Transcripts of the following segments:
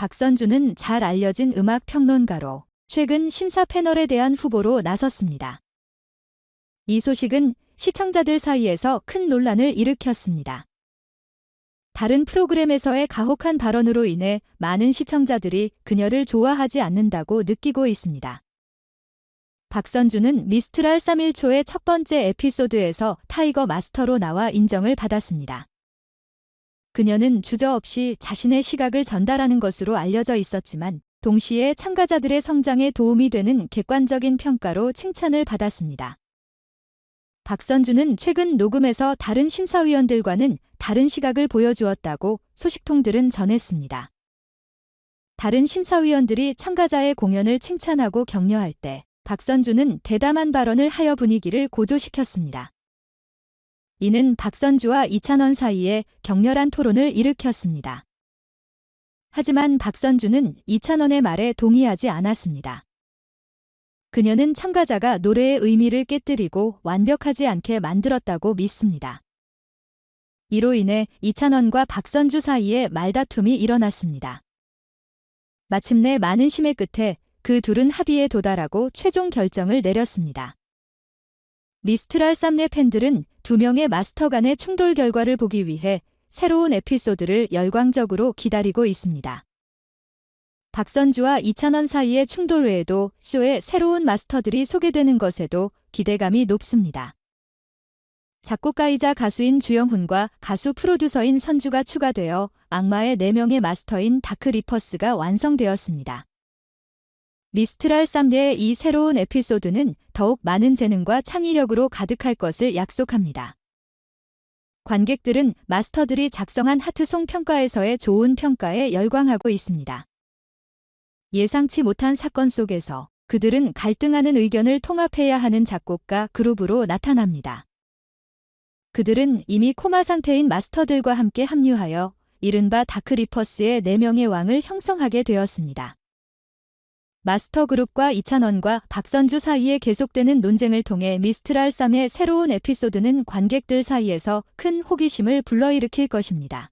박선주는 잘 알려진 음악 평론가로 최근 심사 패널에 대한 후보로 나섰습니다. 이 소식은 시청자들 사이에서 큰 논란을 일으켰습니다. 다른 프로그램에서의 가혹한 발언으로 인해 많은 시청자들이 그녀를 좋아하지 않는다고 느끼고 있습니다. 박선주는 미스트랄 3일초의 첫 번째 에피소드에서 타이거 마스터로 나와 인정을 받았습니다. 그녀는 주저없이 자신의 시각을 전달하는 것으로 알려져 있었지만 동시에 참가자들의 성장에 도움이 되는 객관적인 평가로 칭찬을 받았습니다. 박선주는 최근 녹음에서 다른 심사위원들과는 다른 시각을 보여주었다고 소식통들은 전했습니다. 다른 심사위원들이 참가자의 공연을 칭찬하고 격려할 때 박선주는 대담한 발언을 하여 분위기를 고조시켰습니다. 이는 박선주와 이찬원 사이에 격렬한 토론을 일으켰습니다. 하지만 박선주는 이찬원의 말에 동의하지 않았습니다. 그녀는 참가자가 노래의 의미를 깨뜨리고 완벽하지 않게 만들었다고 믿습니다. 이로 인해 이찬원과 박선주 사이에 말다툼이 일어났습니다. 마침내 많은 심의 끝에 그 둘은 합의에 도달하고 최종 결정을 내렸습니다. 미스트랄 쌈내 팬들은 두 명의 마스터 간의 충돌 결과를 보기 위해 새로운 에피소드를 열광적으로 기다리고 있습니다. 박선주와 이찬원 사이의 충돌 외에도 쇼에 새로운 마스터들이 소개되는 것에도 기대감이 높습니다. 작곡가이자 가수인 주영훈과 가수 프로듀서인 선주가 추가되어 악마의 4명의 마스터인 다크 리퍼스가 완성되었습니다. 미스트랄 쌈대의 이 새로운 에피소드는 더욱 많은 재능과 창의력으로 가득할 것을 약속합니다. 관객들은 마스터들이 작성한 하트송 평가에서의 좋은 평가에 열광하고 있습니다. 예상치 못한 사건 속에서 그들은 갈등하는 의견을 통합해야 하는 작곡가 그룹으로 나타납니다. 그들은 이미 코마 상태인 마스터들과 함께 합류하여 이른바 다크리퍼스의 4명의 왕을 형성하게 되었습니다. 마스터 그룹과 이찬원과 박선주 사이에 계속되는 논쟁을 통해 미스트랄 쌈의 새로운 에피소드는 관객들 사이에서 큰 호기심을 불러일으킬 것입니다.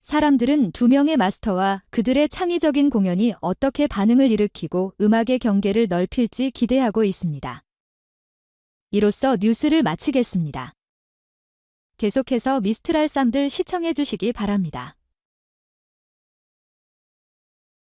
사람들은 두 명의 마스터와 그들의 창의적인 공연이 어떻게 반응을 일으키고 음악의 경계를 넓힐지 기대하고 있습니다. 이로써 뉴스를 마치겠습니다. 계속해서 미스트랄 쌈들 시청해 주시기 바랍니다.